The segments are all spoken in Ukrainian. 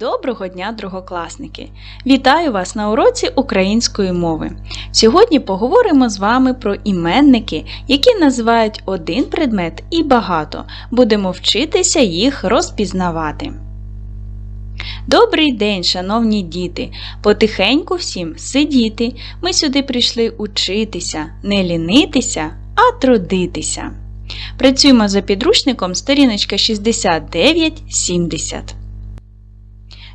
Доброго дня, другокласники! Вітаю вас на уроці української мови. Сьогодні поговоримо з вами про іменники, які називають один предмет і багато. Будемо вчитися їх розпізнавати. Добрий день, шановні діти! Потихеньку всім сидіти. Ми сюди прийшли учитися, не лінитися, а трудитися. Працюємо за підручником сторіночка 69-70.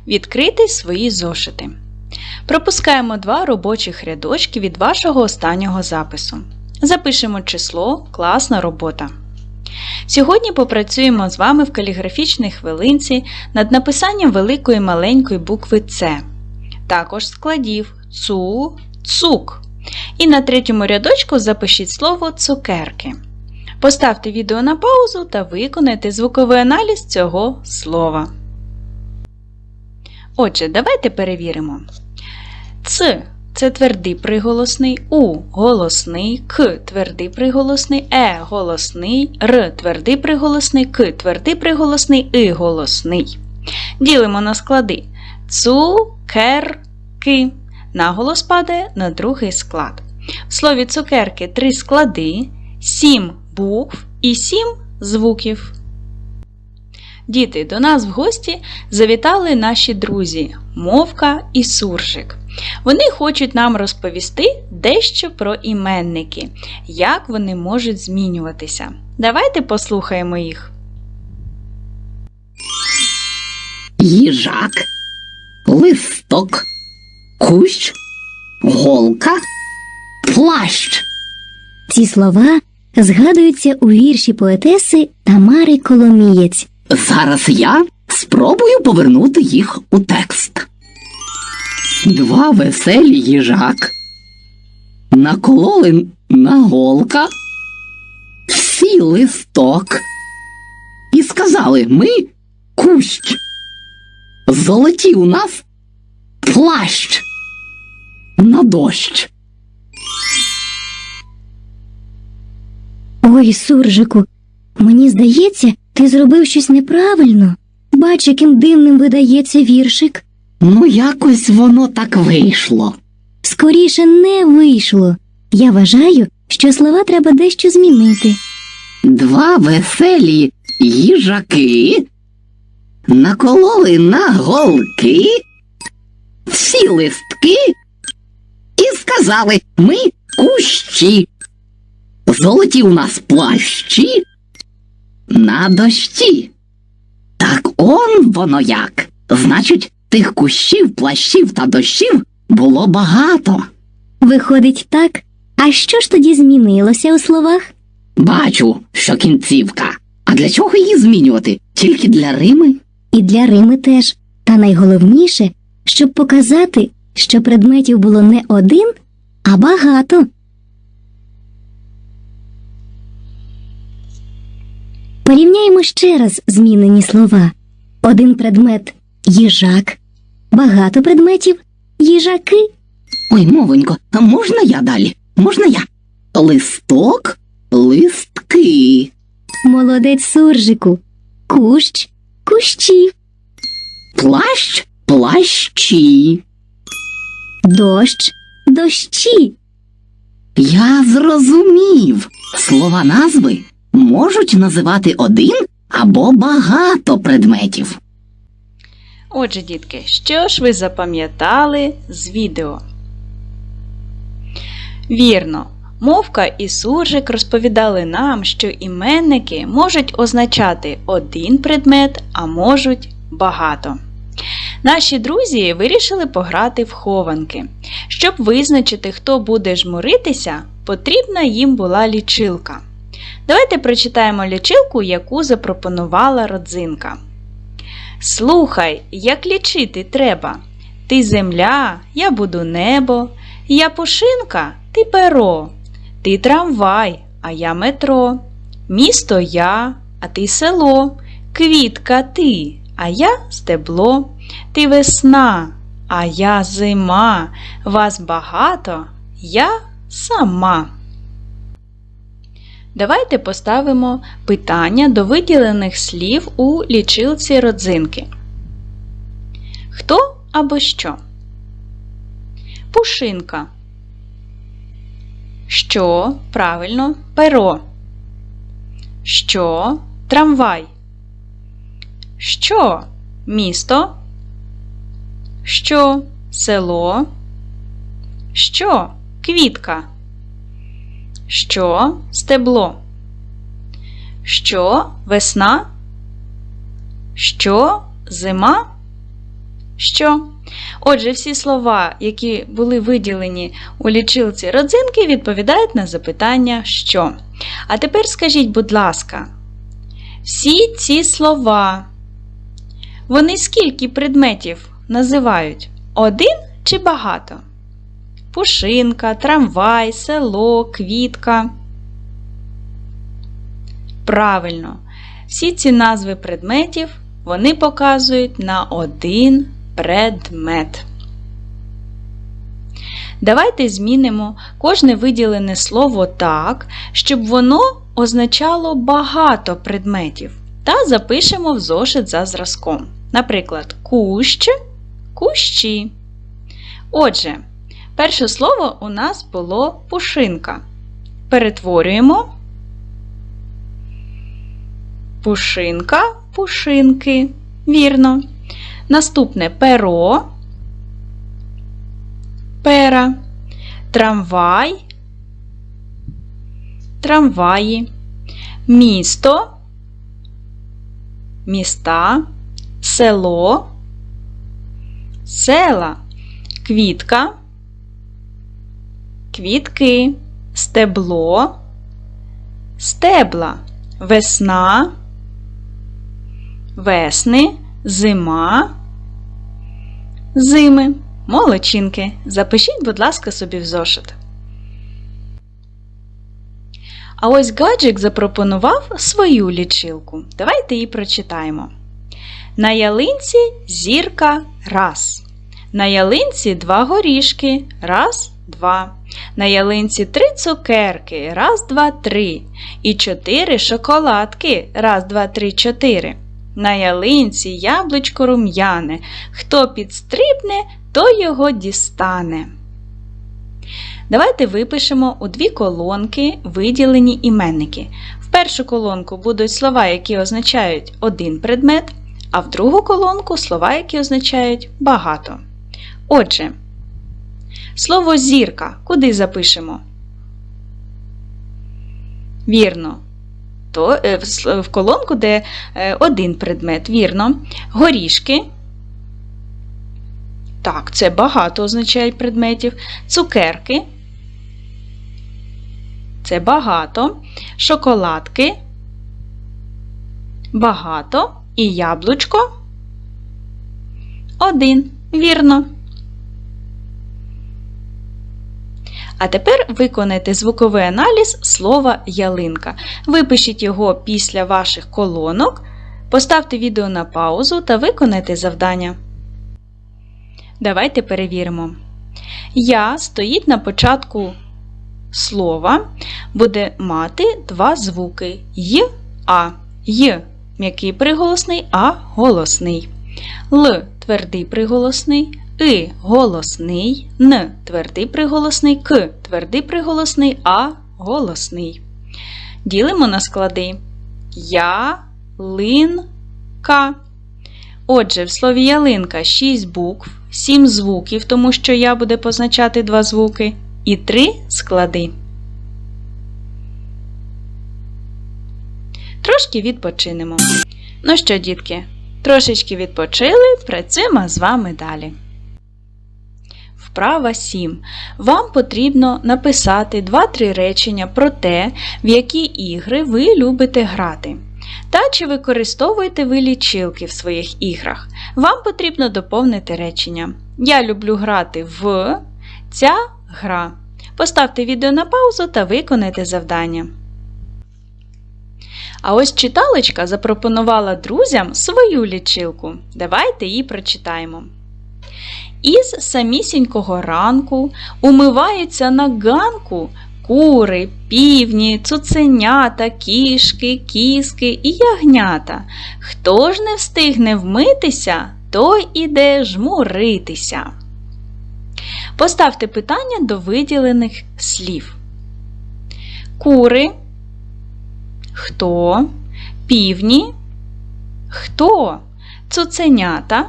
Відкрити свої зошити. Пропускаємо два робочих рядочки від вашого останнього запису. Запишемо число Класна робота. Сьогодні попрацюємо з вами в каліграфічній хвилинці над написанням великої маленької букви С, також складів ЦУ, ЦУК. І на третьому рядочку запишіть слово цукерки. Поставте відео на паузу та виконайте звуковий аналіз цього слова. Отже, давайте перевіримо. Ц це твердий приголосний, У голосний, К твердий приголосний, Е голосний, Р твердий приголосний, К твердий приголосний, И голосний. Ділимо на склади. Цукерки. Наголос падає на другий склад. В слові цукерки три склади, сім букв і сім звуків. Діти, до нас в гості завітали наші друзі Мовка і Суржик. Вони хочуть нам розповісти дещо про іменники, як вони можуть змінюватися. Давайте послухаємо їх. їжак, листок, кущ, голка, плащ. Ці слова згадуються у вірші поетеси Тамари Коломієць. Зараз я спробую повернути їх у текст. Два веселі їжак. Накололи на голка, всі листок. І сказали ми кущ. Золоті у нас плащ на дощ. Ой, суржику, мені здається, ти зробив щось неправильно. Бач, яким дивним видається віршик. Ну, якось воно так вийшло. Скоріше не вийшло. Я вважаю, що слова треба дещо змінити. Два веселі їжаки накололи на голки всі листки і сказали ми кущі. Золоті у нас плащі на дощі. Так он воно як. Значить, тих кущів, плащів та дощів було багато. Виходить так. А що ж тоді змінилося у словах? Бачу, що кінцівка. А для чого її змінювати? Тільки для Рими? І для Рими теж. Та найголовніше, щоб показати, що предметів було не один, а багато. Порівняємо ще раз змінені слова. Один предмет їжак, багато предметів їжаки. Ой, мовонько, а можна я далі? Можна я? Листок, листки. Молодець суржику, кущ, кущів, Плащ, плащі. дощ, дощі. Я зрозумів. Слова назви можуть називати один або багато предметів. Отже, дітки, що ж ви запам'ятали з відео? Вірно, мовка і суржик розповідали нам, що іменники можуть означати один предмет, а можуть багато. Наші друзі вирішили пограти в хованки. Щоб визначити, хто буде жмуритися, потрібна їм була лічилка. Давайте прочитаємо лічилку, яку запропонувала родзинка. Слухай, як лічити треба. Ти земля, я буду небо, я пушинка, ти перо, ти трамвай, а я метро, місто я, а ти село, квітка ти, а я стебло, ти весна, а я зима, вас багато, я сама. Давайте поставимо питання до виділених слів у лічилці родзинки. Хто або що? Пушинка. Що? Правильно, перо. Що? Трамвай. Що? Місто. Що? Село. Що? Квітка. Що? Стебло. Що? Весна. Що? Зима. Що? Отже, всі слова, які були виділені у лічилці родзинки, відповідають на запитання що. А тепер скажіть, будь ласка, всі ці слова, вони скільки предметів називають? Один чи багато? Пушинка, трамвай, село, квітка. Правильно, всі ці назви предметів вони показують на один предмет. Давайте змінимо кожне виділене слово так, щоб воно означало багато предметів та запишемо в зошит за зразком. Наприклад, кущ, кущі. Отже, перше слово у нас було пушинка. Перетворюємо. Пушинка, пушинки. Вірно. Наступне перо, пера, трамвай, трамваї, місто, міста, село, села, квітка, квітки, стебло, стебла, весна, весни, зима, зими. Молодчинки. Запишіть, будь ласка, собі в зошит. А ось гаджик запропонував свою лічилку. Давайте її прочитаємо. На ялинці зірка раз. На ялинці два горішки. Раз, два. На ялинці три цукерки. Раз, два, три. І чотири шоколадки. Раз, два, три, чотири. На ялинці яблучко рум'яне. Хто підстрибне, той його дістане. Давайте випишемо у дві колонки виділені іменники. В першу колонку будуть слова, які означають один предмет, а в другу колонку слова, які означають багато. Отже, слово зірка куди запишемо? Вірно. То, е, в колонку, де е, один предмет, вірно. Горішки. Так, це багато означає предметів. Цукерки. Це багато. Шоколадки. Багато. І яблучко. Один. Вірно. А тепер виконайте звуковий аналіз слова ялинка. Випишіть його після ваших колонок, поставте відео на паузу та виконайте завдання. Давайте перевіримо. Я стоїть на початку слова, буде мати два звуки й, а. Й м'який приголосний, а голосний. Л твердий приголосний, И голосний, Н твердий приголосний, К твердий приголосний, А голосний. Ділимо на склади. Я-лин-ка. Отже, в слові ялинка 6 букв, 7 звуків, тому що я буде позначати два звуки, і 3 склади. Трошки відпочинемо. Ну що, дітки, трошечки відпочили, працюємо з вами далі. Вправа 7. Вам потрібно написати 2-3 речення про те, в які ігри ви любите грати. Та чи використовуєте ви лічилки в своїх іграх? Вам потрібно доповнити речення. Я люблю грати в ця гра. Поставте відео на паузу та виконайте завдання. А ось читалочка запропонувала друзям свою лічилку. Давайте її прочитаємо. Із самісінького ранку умиваються на ганку кури, півні, цуценята, кішки, кіски і ягнята. Хто ж не встигне вмитися, той іде жмуритися. Поставте питання до виділених слів. Кури. Хто? Півні. Хто? Цуценята.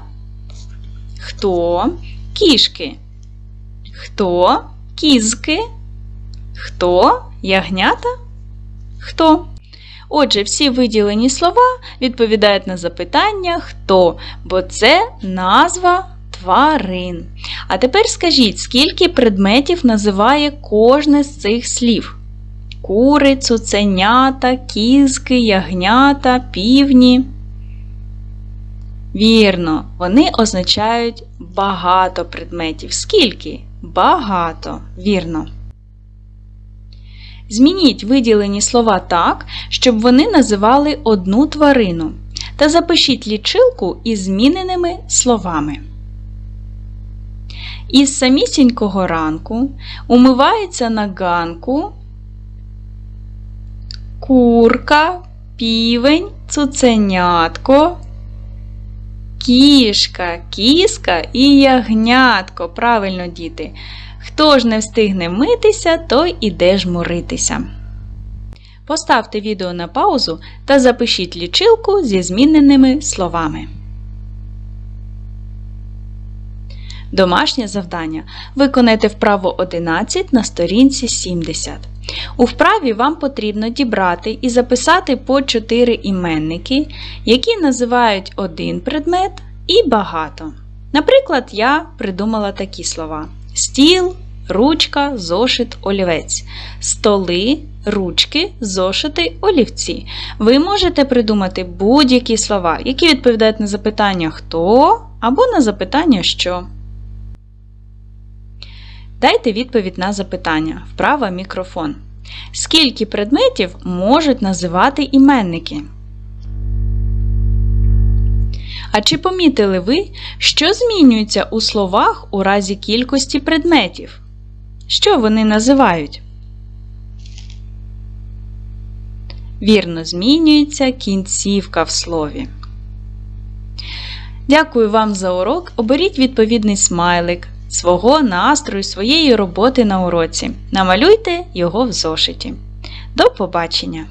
Хто? Кішки. Хто? Кізки. Хто? Ягнята? Хто? Отже, всі виділені слова відповідають на запитання хто, бо це назва тварин. А тепер скажіть, скільки предметів називає кожне з цих слів? Кури, цуценята, кізки, ягнята, півні. Вірно, вони означають багато предметів. Скільки? Багато. Вірно. Змініть виділені слова так, щоб вони називали одну тварину. Та запишіть лічилку із зміненими словами. Із самісінького ранку умивається на ганку курка, півень, цуценятко, кішка, кіска і ягнятко. Правильно, діти. Хто ж не встигне митися, той іде жмуритися. Поставте відео на паузу та запишіть лічилку зі зміненими словами. Домашнє завдання. Виконайте вправо 11 на сторінці 70. У вправі вам потрібно дібрати і записати по 4 іменники, які називають один предмет і багато. Наприклад, я придумала такі слова: стіл, ручка, зошит, олівець, столи, ручки, зошити, олівці. Ви можете придумати будь-які слова, які відповідають на запитання хто або на запитання що. Дайте відповідь на запитання. Вправа мікрофон. Скільки предметів можуть називати іменники? А чи помітили ви, що змінюється у словах у разі кількості предметів? Що вони називають? Вірно, змінюється кінцівка в слові. Дякую вам за урок. Оберіть відповідний смайлик свого настрою, своєї роботи на уроці. Намалюйте його в зошиті. До побачення!